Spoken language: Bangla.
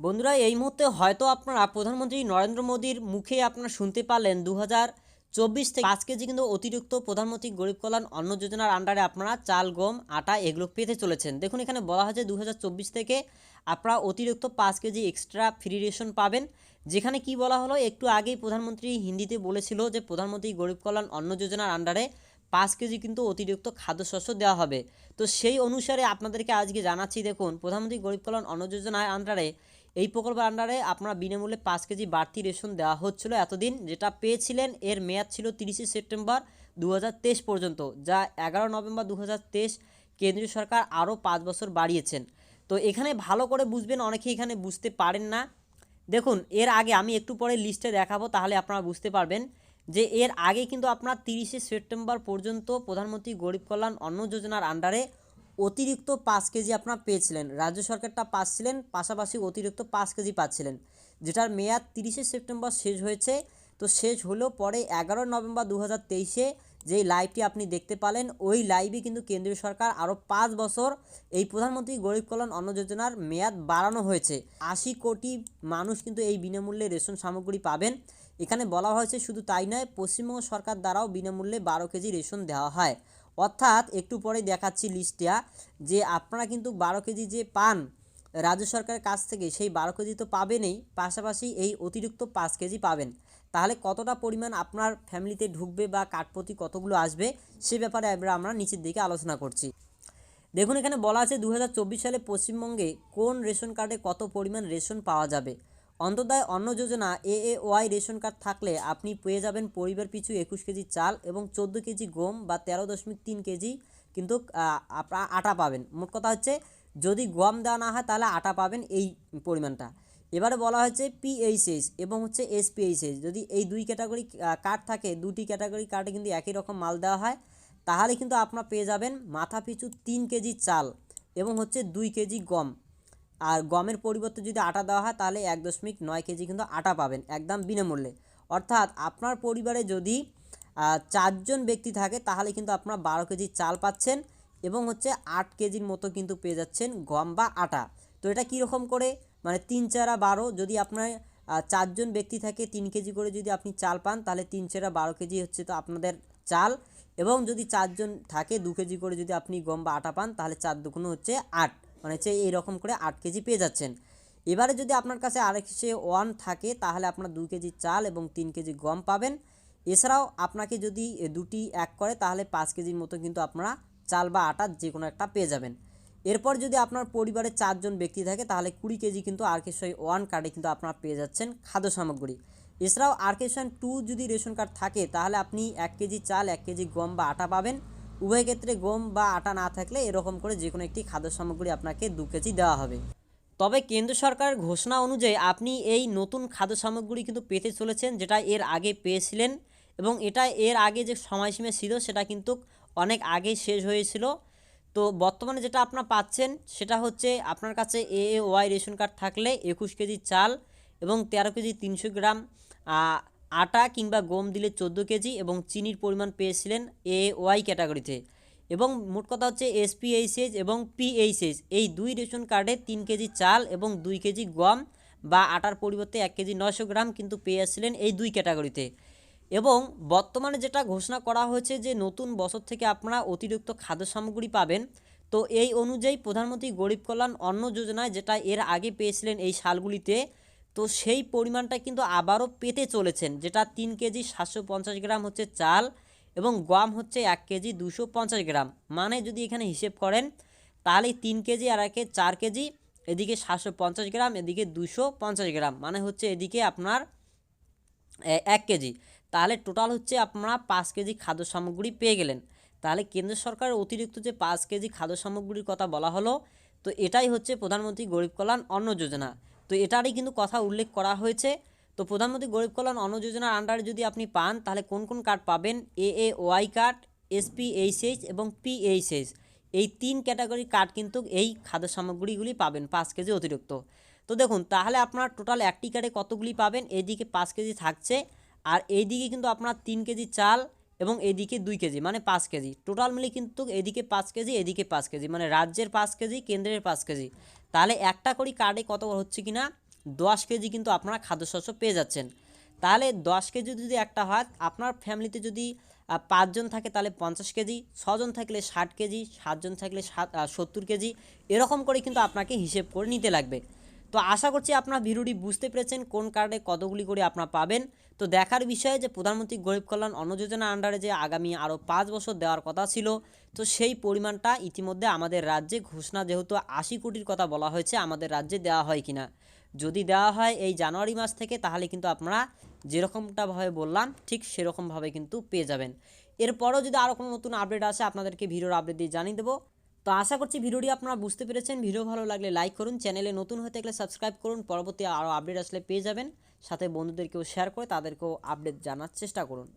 বন্ধুরা, এই মুহূর্তে হয়তো আপনারা প্রধানমন্ত্রী নরেন্দ্র মোদীর মুখে আপনারা শুনতে পারলেন দু চব্বিশ থেকে পাঁচ কেজি কিন্তু অতিরিক্ত প্রধানমন্ত্রী গরিব কল্যাণ অন্ন যোজনার আন্ডারে আপনারা চাল, গম, আটা এগুলো পেতে চলেছেন। দেখুন, এখানে বলা হয়েছে দু হাজার চব্বিশ থেকে আপনারা অতিরিক্ত পাঁচ কেজি এক্সট্রা ফ্রি রেশন পাবেন। যেখানে কি বলা হলো, একটু আগেই প্রধানমন্ত্রী হিন্দিতে বলেছিল যে প্রধানমন্ত্রী গরিব কল্যাণ অন্ন যোজনার আন্ডারে পাঁচ কেজি কিন্তু অতিরিক্ত খাদ্যশস্য দেওয়া হবে। তো সেই অনুসারে আপনাদেরকে আজকে জানাচ্ছি, দেখুন, প্রধানমন্ত্রী গরিব কল্যাণ অন্ন যোজনার আন্ডারে এই প্রকল্পের আন্ডারে আপনারা বিনামূল্যে পাঁচ কেজি বাড়তি রেশন দেওয়া হচ্ছিল এতদিন, যেটা পেয়েছিলেন, এর মেয়াদ ছিল তিরিশে সেপ্টেম্বর দু হাজার তেইশ পর্যন্ত, যা এগারো নভেম্বর দু হাজার তেইশ কেন্দ্রীয় সরকার আরও পাঁচ বছর বাড়িয়েছেন। তো এখানে ভালো করে বুঝবেন, অনেকে এখানে বুঝতে পারেন না। দেখুন, এর আগে আমি একটু পরে লিস্টে দেখাবো, তাহলে আপনারা বুঝতে পারবেন যে এর আগে কিন্তু আপনার তিরিশে সেপ্টেম্বর পর্যন্ত প্রধানমন্ত্রী গরিব কল্যাণ অন্ন যোজনার আন্ডারে অতিরিক্ত পাঁচ কেজি আপনারা পেয়েছিলেন। রাজ্য সরকারটা পাচ্ছিলেন, পাশাপাশি অতিরিক্ত পাঁচ কেজি পাচ্ছিলেন। যেটার মেয়াদ তিরিশে সেপ্টেম্বর শেষ হয়েছে। তো শেষ হলেও পরে এগারো নভেম্বর দু হাজার তেইশে যেই লাইভটি আপনি দেখতে পালেন, ওই লাইভে কিন্তু কেন্দ্রীয় সরকার আরও পাঁচ বছর এই প্রধানমন্ত্রী গরিব কল্যাণ অন্ন যোজনার মেয়াদ বাড়ানো হয়েছে। আশি কোটি মানুষ কিন্তু এই বিনামূল্যে রেশন সামগ্রী পাবেন। এখানে বলা হয়েছে শুধু তাই নয়, পশ্চিমবঙ্গ সরকার দ্বারাও বিনামূল্যে বারো কেজি রেশন দেওয়া হয়। অর্থাৎ একটু পরে দেখাচ্ছি লিস্টটা যে আপনারা কিন্তু বারো কেজি যে পান, রাজ্য সরকারের কাছ থেকে, সেই বারো কেজি তো পাবেনই, পাশাপাশি এই অতিরিক্ত পাঁচ কেজি পাবেন। তাহলে কতটা পরিমাণ আপনার ফ্যামিলিতে ঢুকবে বা কাঠপতি কতগুলো আসবে, সে ব্যাপারে এবার আমরা নিচের দিকে আলোচনা করছি। দেখুন, এখানে বলা আছে দু হাজার চব্বিশ সালে পশ্চিমবঙ্গে কোন রেশন কার্ডে কত পরিমাণ রেশন পাওয়া যাবে? Antyodaya Anna Yojana A A Y ration card থাকলে আপনি পেয়ে যাবেন পরিবার পিছু একুশ কেজি চাল এবং চোদ্দ কেজি গম বা তেরো দশমিক তিন কেজি কিন্তু আটা পাবেন। মোট কথা হচ্ছে, যদি গম দেওয়া না হয় তাহলে আটা পাবেন এই পরিমাণটা। এবারে বলা হয়েছে পিএইচএস এবং হচ্ছে এসপিএইচএস যদি এই দুই ক্যাটাগরি কার্ড থাকে, দুটি ক্যাটাগরি কার্ডে কিন্তু একই রকম মাল দেওয়া হয়, তাহলে কিন্তু আপনার পেয়ে যাবেন মাথা পিছু তিন কেজি চাল এবং হচ্ছে দুই কেজি গম। আর গমের পরিবর্তে যদি আটা দেওয়া হয়, তাহলে এক দশমিক নয় কেজি কিন্তু আটা পাবেন একদম বিনামূল্যে। অর্থাৎ আপনার পরিবারে যদি চারজন ব্যক্তি থাকে, তাহলে কিন্তু আপনার বারো কেজি চাল পাচ্ছেন এবং হচ্ছে আট কেজির মতো কিন্তু পেয়ে যাচ্ছেন গম বা আটা। তো এটা কীরকম করে? মানে তিন চারা বারো, যদি আপনার চারজন ব্যক্তি থাকে, তিন কেজি করে যদি আপনি চাল পান, তাহলে তিন চারা বারো কেজি হচ্ছে তো আপনাদের চাল। এবং যদি চারজন থাকে, দু কেজি করে যদি আপনি গম বা আটা পান, তাহলে চার দুগুণ হচ্ছে আট। মানে হচ্ছে এইরকম করে আট কেজি পেয়ে যাচ্ছেন। এবারে যদি আপনার কাছে আরেক সে ওয়ান থাকে, তাহলে আপনার দু কেজি চাল এবং তিন কেজি গম পাবেন। এছাড়াও আপনাকে যদি দুটি এক করে, তাহলে পাঁচ কেজির মতো কিন্তু আপনারা চাল বা আটা যে কোনো একটা পেয়ে যাবেন। এরপর যদি আপনার পরিবারে চারজন ব্যক্তি থাকে, তাহলে কুড়ি কেজি কিন্তু আরকেশন ওয়ান কার্ডে কিন্তু আপনারা পেয়ে যাচ্ছেন খাদ্য সামগ্রী। এছাড়াও আরকেশন টু যদি রেশন কার্ড থাকে, তাহলে আপনি এক কেজি চাল, এক কেজি গম বা আটা পাবেন। উভয় ক্ষেত্রে গম বা আটা না থাকলে এরকম করে যে কোনো একটি খাদ্য সামগ্রী আপনাকে দু কেজি দেওয়া হবে। তবে কেন্দ্র সরকারের ঘোষণা অনুযায়ী আপনি এই নতুন খাদ্য সামগ্রী কিন্তু পেতে চলেছেন, যেটা এর আগে পেয়েছিলেন এবং এটা এর আগে যে সময়সীমা ছিল সেটা কিন্তু অনেক আগেই শেষ হয়েছিল। তো বর্তমানে যেটা আপনার পাচ্ছেন সেটা হচ্ছে আপনার কাছে এ ওয়াই রেশন কার্ড থাকলে একুশ কেজি চাল এবং তেরো কেজি তিনশো গ্রাম আটা কিংবা গম দিলে চোদ্দ কেজি এবং চিনির পরিমাণ পেয়েছিলেন এ ওয়াই ক্যাটাগরিতে। এবং মোট কথা হচ্ছে এসপিএইচএস এবং পিএইচএস এই দুই রেশন কার্ডে তিন কেজি চাল এবং দুই কেজি গম বা আটার পরিবর্তে এক কেজি নশো গ্রাম কিন্তু পেয়েছিলেন এই দুই ক্যাটাগরিতে। এবং বর্তমানে যেটা ঘোষণা করা হয়েছে যে নতুন বছর থেকে আপনারা অতিরিক্ত খাদ্য সামগ্রী পাবেন, তো এই অনুযায়ী প্রধানমন্ত্রী গরিব কল্যাণ অন্ন যোজনায় যেটা এর আগে পেয়েছিলেন এই সালগুলিতে তো সেই পরিমাণটা কিন্তু আবারও পেতে চলেছেন, যেটা তিন কেজি সাতশো পঞ্চাশ গ্রাম হচ্ছে চাল এবং গম হচ্ছে এক কেজি দুশো পঞ্চাশ গ্রাম। মানে যদি এখানে হিসেব করেন, তাহলে তিন কেজি আর একে চার কেজি, এদিকে সাতশো পঞ্চাশ গ্রাম, এদিকে দুশো পঞ্চাশ গ্রাম মানে হচ্ছে এদিকে আপনার এক কেজি। তাহলে টোটাল হচ্ছে আপনারা পাঁচ কেজি খাদ্য সামগ্রী পেয়ে গেলেন। তাহলে কেন্দ্র সরকারের অতিরিক্ত যে পাঁচ কেজি খাদ্য সামগ্রীর কথা বলা হলো, তো এটাই হচ্ছে প্রধানমন্ত্রী গরিব কল্যাণ অন্ন যোজনা। তো এটারই কিন্তু কথা উল্লেখ করা হয়েছে। তো প্রধানমন্ত্রী গরিব কল্যাণ অন্ন যোজনার আন্ডারে যদি আপনি পান, তাহলে কোন কোন কার্ড পাবেন? A A Y card SPHH এবং পিএইচএইচ এই তিন ক্যাটাগরি কার্ড কিন্তু এই খাদ্য সামগ্রীগুলি পাবেন পাঁচ কেজি অতিরিক্ত। তো দেখুন, তাহলে আপনার টোটাল একটি কার্ডে কতগুলি পাবেন? এইদিকে পাঁচ কেজি থাকছে। আর এইদিকে কিন্তু আপনার তিন কেজি চাল এবং এদিকে দুই কেজি মানে পাঁচ কেজি। টোটাল মিলে কিন্তু এদিকে পাঁচ কেজি, এদিকে পাঁচ কেজি মানে রাজ্যের পাঁচ কেজি, কেন্দ্রের পাঁচ কেজি। তাহলে একটা করে কার্ডে কত হচ্ছে কি না দশ কেজি কিন্তু আপনারা খাদ্যশস্য পেয়ে যাচ্ছেন। তাহলে দশ কেজি যদি একটা হয়, আপনার ফ্যামিলিতে যদি পাঁচজন থাকে তাহলে পঞ্চাশ কেজি, ছজন থাকলে ষাট কেজি, সাতজন থাকলে সাত সত্তর কেজি, এরকম করে কিন্তু আপনাকে হিসেব করে নিতে লাগবে। তো আশা করছি আপনারা ভিডিওটি বুঝতে পেরেছেন কোন কার্ডে কতগুলি করে আপনারা পাবেন। তো দেখার বিষয়ে যে প্রধানমন্ত্রী গরিব কল্যাণ অন্ন যোজনা আন্ডারে যে আগামী আরও পাঁচ বছর দেওয়ার কথা ছিল, তো সেই পরিমাণটা ইতিমধ্যে আমাদের রাজ্যে ঘোষণা যেহেতু আশি কোটির কথা বলা হয়েছে, আমাদের রাজ্যে দেওয়া হয় কিনা। যদি দেওয়া হয় এই জানুয়ারি মাস থেকে, তাহলে কিন্তু আপনারা যেরকমটাভাবে বললাম, ঠিক সেরকমভাবে কিন্তু পেয়ে যাবেন। এরপরও যদি আরও কোনো নতুন আপডেট আসে, আপনাদেরকে ভিডিওর আপডেট দিয়ে জানিয়ে দেবো। তো আশা করছি ভিডিওটি আপনারা বুঝতে পেরেছেন। ভিডিও ভালো লাগলে লাইক করুন চ্যানেলে নতুন হয়ে থাকলে সাবস্ক্রাইব করুন, পরবর্তী আরও আপডেট আসলে পেয়ে যাবেন। সাথে বন্ধুদেরকেও শেয়ার করে তাদেরকেও আপডেট জানার চেষ্টা করুন।